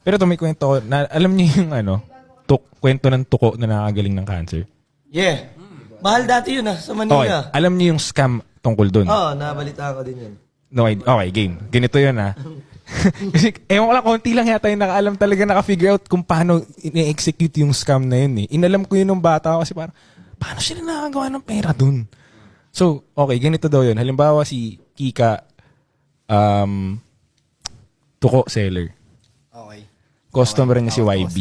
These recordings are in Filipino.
Pero ito may kwento ko. Na, alam niyo yung ano, tuk, kwento ng tuko na nakagaling ng cancer? Yeah. Mahal dati yun ah, sa Okay. Manila. Alam niyo yung scam tungkol dun? Oo, oh, nabalita ko din yun. Okay, okay, game. Ganito yun ha. Kasi, ewan ko lang, konti lang yata yung nakaalam talaga naka-figure out kung paano i-execute yung scam na yun eh. Inalam ko yun nung bata ako kasi parang, paano sila nakagawa ng pera dun? So, okay, ganito daw yun. Halimbawa si Kika, um, tuko seller. Okay. Customer niya si YB.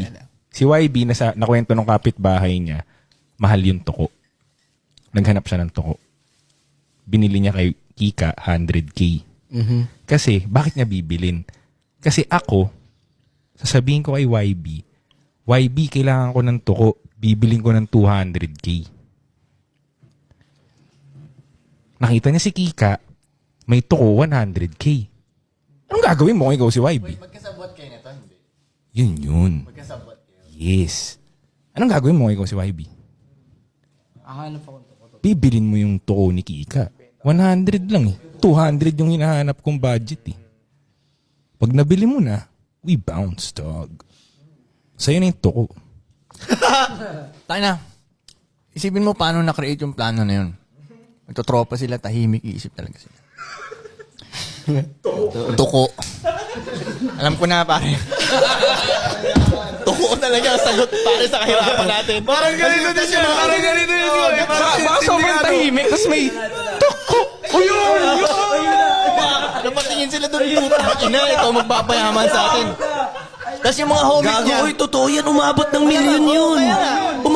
Si YB, nasa, nakwento ng kapitbahay niya, mahal yung tuko. Naghanap siya ng tuko. Binili niya kay Kika 100k. Mhm. Kasi, bakit niya bibilin? Kasi ako, sasabihin ko kay YB, YB, kailangan ko ng tuko, bibiling ko ng 200k. Nakita niya si Kika, may tuko 100k. Anong gagawin mo kung ikaw si YB? Magkasabot kayo nito, hindi? Yun yun. Magkasabot kayo. Yes. Anong gagawin mo ikaw si YB? Ahanap ako nito. Bibilin mo yung tuko ni Kika. 100 lang eh. 200 yung hinahanap kong budget eh. Pag nabili mo na, we bounce, dog. Sa'yo na yung tuko. Tayo na. Isipin mo paano na-create yung plano na yun. Magtotropa sila, tahimik, iisip talaga sila. Tuko. Alam ko na, pare. Tuko talaga ang sagot pare sa kahirapan natin. Parang ganito din siya. Parang ganito din siya. Baka sobrang tahimik, tapos may tuko. O yun! Napatingin sila doon. Puta, ina, ito magpapayaman sa atin. Tapos yung mga homies niya. uy, totoo yan. Umabot ng milyon yun.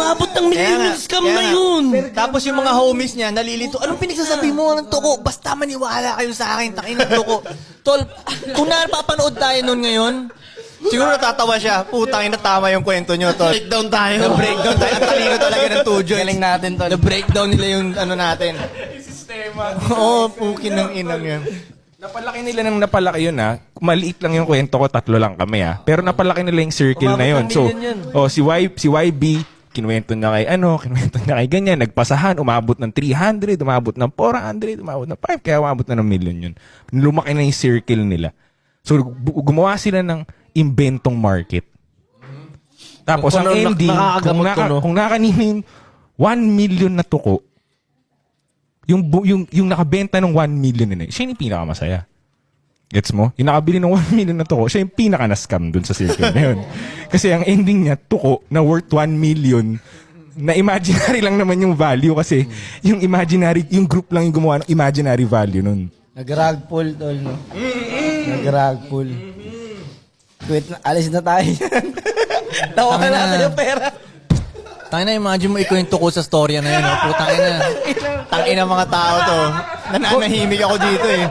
Umabot ng yung scam na yun. Tapos yung mga homies niya, nalilito. Anong pinagsasabi mo ng tuko? Basta maniwala kayo sa akin, takin ng tuko. Tol, kung napapanood tayo nun ngayon, siguro natatawa siya. Putang ina tama yung kwento nyo, tol. Breakdown tayo. Na-breakdown tayo. Ang talino talaga ng two joints. Galing natin, tol. Na-breakdown nila yung ano natin. Sistema. Oo, pukin ng inang yan. Napalaki nila ng napalaki yun ha. Maliit lang yung kwento ko, tatlo lang kami ha. Pero napalaki nila yung circle Umabot na yun. So, oh, si, y, si YB, kinuwento niya kay ano, kinuwento niya kay ganyan, nagpasahan, umabot ng 300, umabot ng 400, umabot ng 5, kaya umabot na ng million yun. Lumaki na yung circle nila. So, gu- gumawa sila ng inventong market. Tapos, Kung ang ending, kung, naka, no? kung nakanina yung 1 million na tuko, yung, yung, yung nakabenta ng 1 million na yun, siya yung pinakamasaya. Gets mo? Yung nakabili ng 1 million na tuko, siya yung pinaka na-scam dun sa circle na yun. Kasi ang ending niya, tuko na worth 1 million, na imaginary lang naman yung value kasi yung imaginary, yung group lang yung gumawa ng imaginary value nun. Nag-rag pull, tol, no? Nag-rag pull. Quit na, alis na tayo yan. Tawa ka Tama na. natin yung pera. Tayo na, imagine mo ikwento ko sa storya na yun. oh. Putang ina. Tangina mga tao to. Nananahimik ako dito eh.